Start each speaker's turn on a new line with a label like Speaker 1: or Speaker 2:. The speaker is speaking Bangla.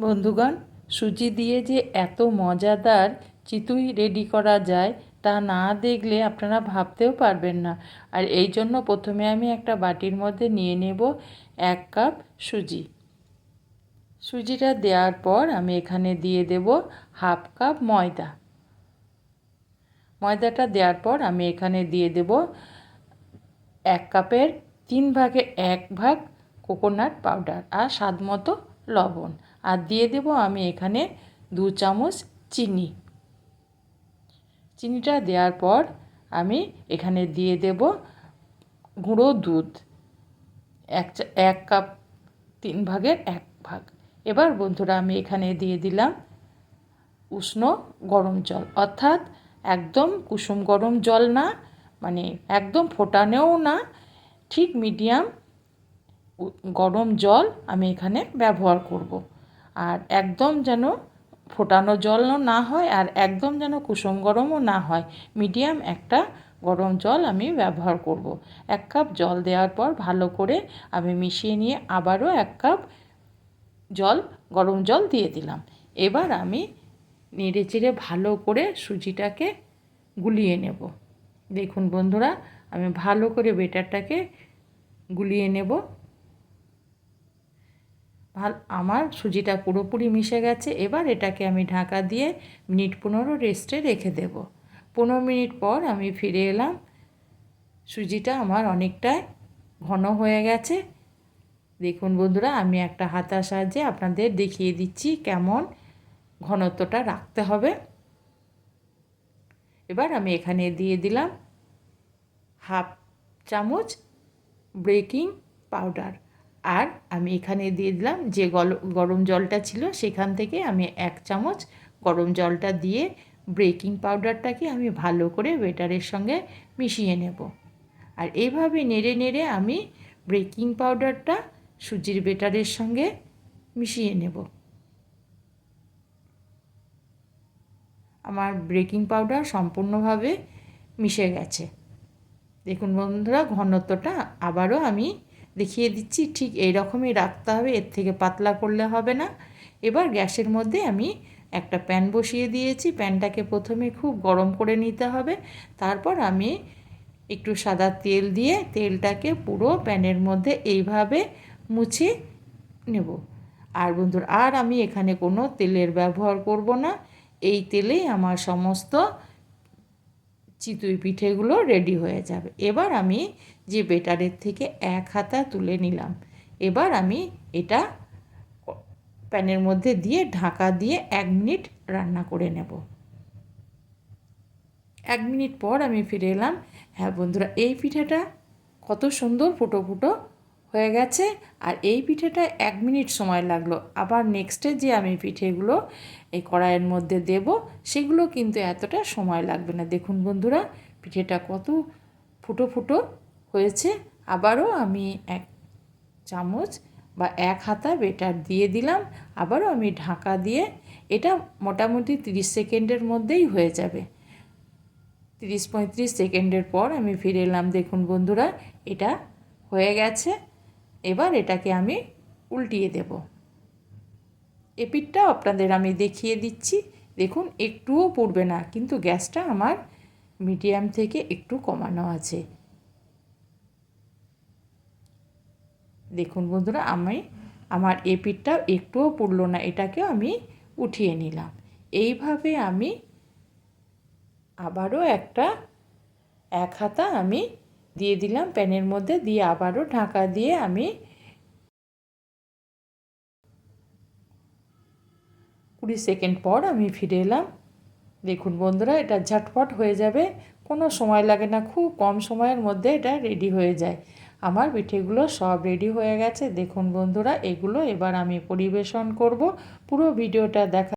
Speaker 1: বন্ধুগণ, সুজি দিয়ে যে এত মজাদার চিতুই রেডি করা যায়, তা না দেখলে আপনারা ভাবতেও পারবেন না। আর এই জন্য প্রথমে আমি একটা বাটির মধ্যে নিয়ে নেব এক কাপ সুজি। সুজিটা দেওয়ার পর আমি এখানে দিয়ে দেব হাফ কাপ ময়দা। ময়দাটা দেওয়ার পর আমি এখানে দিয়ে দেব এক কাপের তিন ভাগে এক ভাগ কোকোনাট পাউডার আর স্বাদ মতো লবণ। আর দিয়ে দেব আমি এখানে দু চামচ চিনি। চিনিটা দেওয়ার পর আমি এখানে দিয়ে দেব গুঁড়ো দুধ। এক এক কাপ, তিন ভাগের এক ভাগ। এবার বন্ধুরা আমি এখানে দিয়ে দিলাম উষ্ণ গরম জল। অর্থাৎ একদম কুসুম গরম জল না মানে একদম ফোটানেও না, ঠিক মিডিয়াম গরম জল আমি এখানে ব্যবহার করব। আর একদম যেন ফোটানো জলও না হয় আর একদম যেন কুসুম গরমও না হয়। মিডিয়াম একটা গরম জল আমি ব্যবহার করব। এক কাপ জল দেওয়ার পর ভালো করে আমি মিশিয়ে নিয়ে আবারও এক কাপ জল, গরম জল দিয়ে দিলাম। এবার আমি নেড়ে চেড়ে ভালো করে সুজিটাকে গুলিয়ে নেব। দেখুন বন্ধুরা, আমি ভালো করে বেটারটাকে গুলিয়ে নেব। ভালো, আমার সুজিটা পুরোপুরি মিশে গেছে, এবার এটাকে আমি ঢাকা দিয়ে মিনিট পনেরো রেস্টে রেখে দেব। পনেরো মিনিট পর আমি ফিরে এলাম। সুজিটা আমার অনেকটাই ঘন হয়ে গেছে। দেখুন বন্ধুরা, আমি একটা হাতার সাহায্যে আপনাদের দেখিয়ে দিচ্ছি কেমন ঘনত্বটা রাখতে হবে। এবার আমি এখানে দিয়ে দিলাম হাফ চামচ ব্রেকিং পাউডার। আর আমি এখানে দিয়ে দিলাম যে গরম জলটা ছিল সেখান থেকে আমি এক চামচ গরম জলটা দিয়ে ব্রেকিং পাউডারটাকে আমি ভালো করে বেটারের সঙ্গে মিশিয়ে নেব। আর এইভাবে নেড়ে নেড়ে আমি ব্রেকিং পাউডারটা সুজির বেটারের সঙ্গে মিশিয়ে নেব। আমার ব্রেকিং পাউডার সম্পূর্ণভাবে মিশে গেছে। দেখুন বন্ধুরা, ঘনত্বটা আবারও আমি দেখিয়ে দিচ্ছি, ঠিক এই রকমই রাখতে হবে, এর থেকে পাতলা করলে হবে না। এবার গ্যাসের মধ্যে আমি একটা প্যান বসিয়ে দিয়েছি, প্যানটাকে প্রথমে খুব গরম করে নিতে হবে, তারপর আমি একটু সাদা তেল দিয়ে তেলটাকে পুরো প্যানের মধ্যে এইভাবে মুছে নেব। আর বন্ধুর, আর আমি এখানে কোনো তেলের ব্যবহার করব না, এই তেলেই আমার সমস্ত চিতুই পিঠেগুলো রেডি হয়ে যাবে। এবার আমি যে বেটারের থেকে এক হাতা তুলে নিলাম, এবার আমি এটা প্যানের মধ্যে দিয়ে ঢাকা দিয়ে এক মিনিট রান্না করে নেব। এক মিনিট পর আমি ফিরে এলাম। হ্যাঁ বন্ধুরা, এই পিঠাটা কত সুন্দর ফুটো ফুটো হয়ে গেছে। আর এই পিঠেটা এক মিনিট সময় লাগল। আবার নেক্সটে যে আমি পিঠেগুলো এই কড়াইয়ের মধ্যে দেব, সেগুলো কিন্তু এতটা সময় লাগবে না। দেখুন বন্ধুরা, পিঠেটা কত ফুটো ফুটো হয়েছে। আবারও আমি এক চামচ বা এক হাতা বেটার দিয়ে দিলাম। আবারও আমি ঢাকা দিয়ে এটা মোটামুটি তিরিশ সেকেন্ডের মধ্যেই হয়ে যাবে। তিরিশ পঁয়ত্রিশ সেকেন্ডের পর আমি ফিরে এলাম। দেখুন বন্ধুরা, এটা হয়ে গেছে। এবার এটাকে আমি উল্টিয়ে দেব। এপিটটাও আপনাদের আমি দেখিয়ে দিচ্ছি। দেখুন, একটুও পুড়বে না, কিন্তু গ্যাসটা আমার মিডিয়াম থেকে একটু কমানো আছে। দেখুন বন্ধুরা, আমি আমার এপিটটাও একটুও পড়ল না, এটাকেও আমি উঠিয়ে নিলাম। এইভাবে আমি আবারও একটা, এক হাতা আমি দিয়ে দিলাম, প্যানের মধ্যে দিয়ে আবারও ঢাকা দিয়ে আমি কুড়ি সেকেন্ড পর আমি ফিরে এলাম। দেখুন বন্ধুরা, এটা ঝটপট হয়ে যাবে, কোনো সময় লাগে না, খুব কম সময়ের মধ্যে এটা রেডি হয়ে যায়। আমার পিঠেগুলো সব রেডি হয়ে গেছে। দেখুন বন্ধুরা, এগুলো এবার আমি পরিবেশন করব। পুরো ভিডিওটা দেখা